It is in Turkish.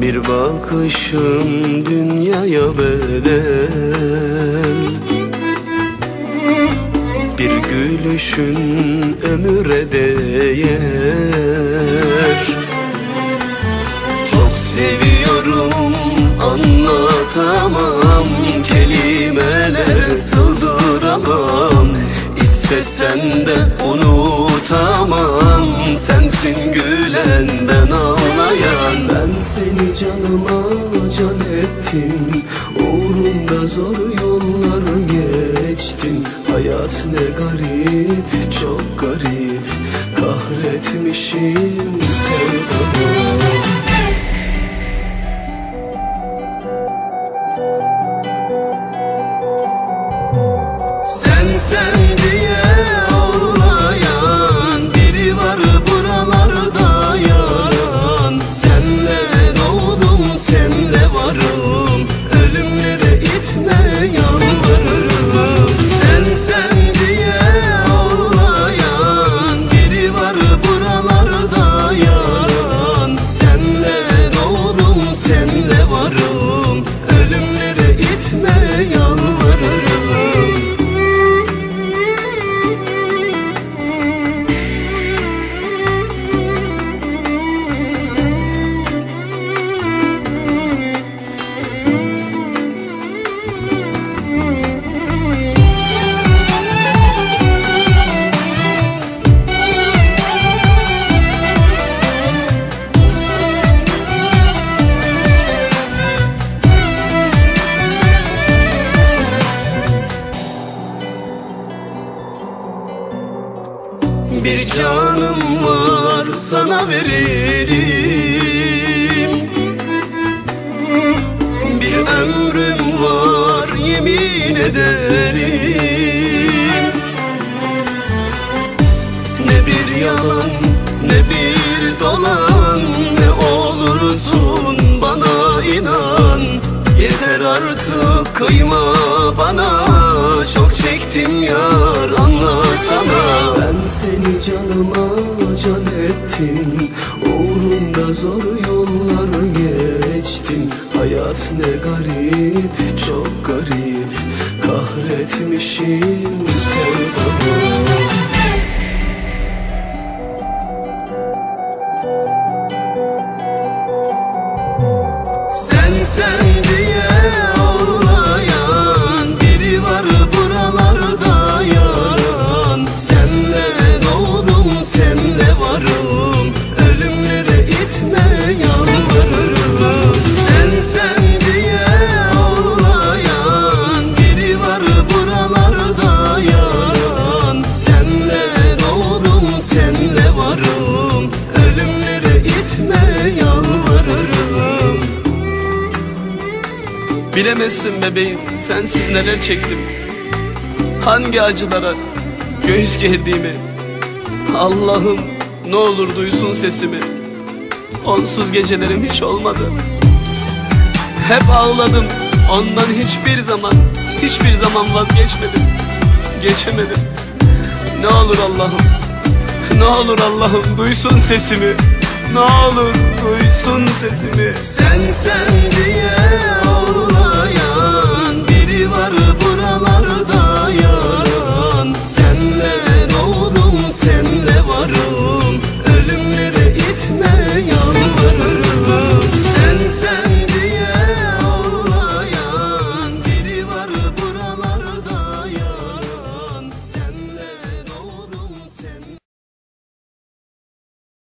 Bir bakışın dünyaya bedel. Bir gülüşün ömüre değer. Çok seviyorum anlatamam. Kelimeler sığdıramam. İstesen de unutamam. Sensin gülen ben zor yollar geçtim Hayat ne garip çok garip. Kahretmişim sevdamı Bir canım var sana veririm Bir ömrüm var yemin ederim. Ne bir yalan ne bir dolan Ne olursun bana inan. Yeter artık kıyma bana çektim yar anlasana. Ben seni canıma can ettim Uğrunda zor yollar geçtim. Hayat ne garip çok garip Kahretmişim sevdamı itme yalvarırım. Bilemezsin bebeğim sensiz neler çektim. Hangi acılara göğüs gerdiğimi. Allah'ım ne olur duysun sesimi. Onsuz gecelerim hiç olmadı. Hep ağladım ondan hiçbir zaman Hiçbir zaman vazgeçmedim. Geçemedim. Ne olur Allah'ım Ne olur Allah'ım duysun sesimi Ne olur duysun sesimi. Sen sen diye